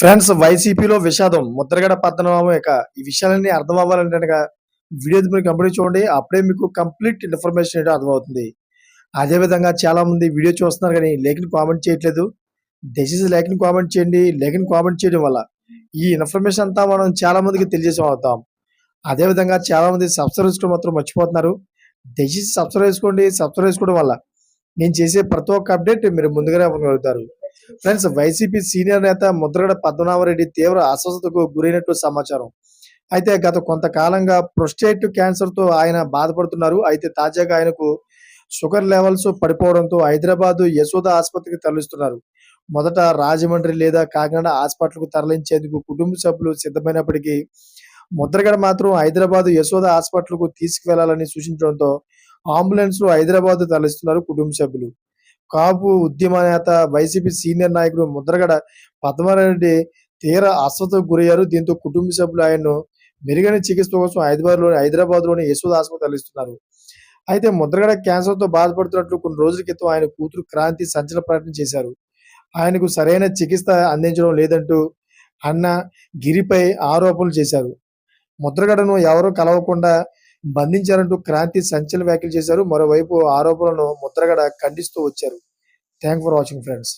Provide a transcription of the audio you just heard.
Friends వైసీపీలో విషాదం. ముద్రగడ పద్మనాభం ఇక ఈ విషయాలన్నీ అర్థం అవ్వాలంటే వీడియో మీరు కంప్లీట్ చూడండి అప్పుడే మీకు కంప్లీట్ ఇన్ఫర్మేషన్ ఏంటో అర్థమవుతుంది. అదే విధంగా చాలా మంది వీడియో చూస్తున్నారు కానీ లేఖని కామెంట్ చేయట్లేదు. దయచేసి లేఖని కామెంట్ చేయండి. లేఖని కామెంట్ చేయడం వల్ల ఈ ఇన్ఫర్మేషన్ అంతా మనం చాలా మందికి తెలియజేసి అవుతాం. అదే విధంగా చాలా మంది సబ్స్క్రైబ్ చేసుకోవడం మాత్రం మర్చిపోతున్నారు. దయచేసి సబ్స్క్రైబ్ చేసుకోండి. సబ్స్క్రైబ్ చేసుకోవడం వల్ల నేను చేసే ప్రతి ఒక్క అప్డేట్ మీరు ముందుగానే పొందగలుగుతారు. ఫ్రెండ్స్ వైసీపీ సీనియర్ నేత ముద్రగడ పద్మనాభరెడ్డి తీవ్ర అస్వస్థతకు గురైనట్టు సమాచారం. అయితే గత కొంతకాలంగా ప్రొస్టేట్ క్యాన్సర్తో ఆయన బాధపడుతున్నారు. అయితే తాజాగా ఆయనకు షుగర్ లెవెల్స్ పడిపోవడంతో హైదరాబాద్ యశోద ఆసుపత్రికి తరలిస్తున్నారు. మొదట రాజమండ్రి లేదా కాకినాడ హాస్పిటల్కు తరలించేందుకు కుటుంబ సభ్యులు సిద్ధమైనప్పటికీ ముద్రగడ మాత్రం హైదరాబాద్ యశోద హాస్పిటల్కు తీసుకువెళ్ళాలని సూచించడంతో అంబులెన్స్లో హైదరాబాద్ తరలిస్తున్నారు కుటుంబ సభ్యులు. కాపు ఉద్యమ నేత వైసీపీ సీనియర్ నాయకుడు ముద్రగడ పద్మారెడ్డి తీవ్ర అస్వస్థకు గురయ్యారు. దీంతో కుటుంబ సభ్యులు ఆయన్ను మెరుగైన చికిత్స కోసం హైదరాబాద్లోని హైదరాబాద్లోని హైదరాబాద్ యశోద ఆసుపత్రి తరలిస్తున్నారు. అయితే ముద్రగడ క్యాన్సర్తో బాధపడుతున్నట్లు కొన్ని రోజుల క్రితం ఆయన కూతురు క్రాంతి సంచలన ప్రకటన చేశారు. ఆయనకు సరైన చికిత్స అందించడం లేదంటూ అన్న గిరిపై ఆరోపణలు చేశారు. ముద్రగడను ఎవరూ కలవకుండా బంధించారంటూ క్రాంతి సంచలన వ్యాఖ్యలు చేశారు. మరోవైపు ఆరోపణలను ముద్రగడ ఖండిస్తూ వచ్చారు. Thank for watching friends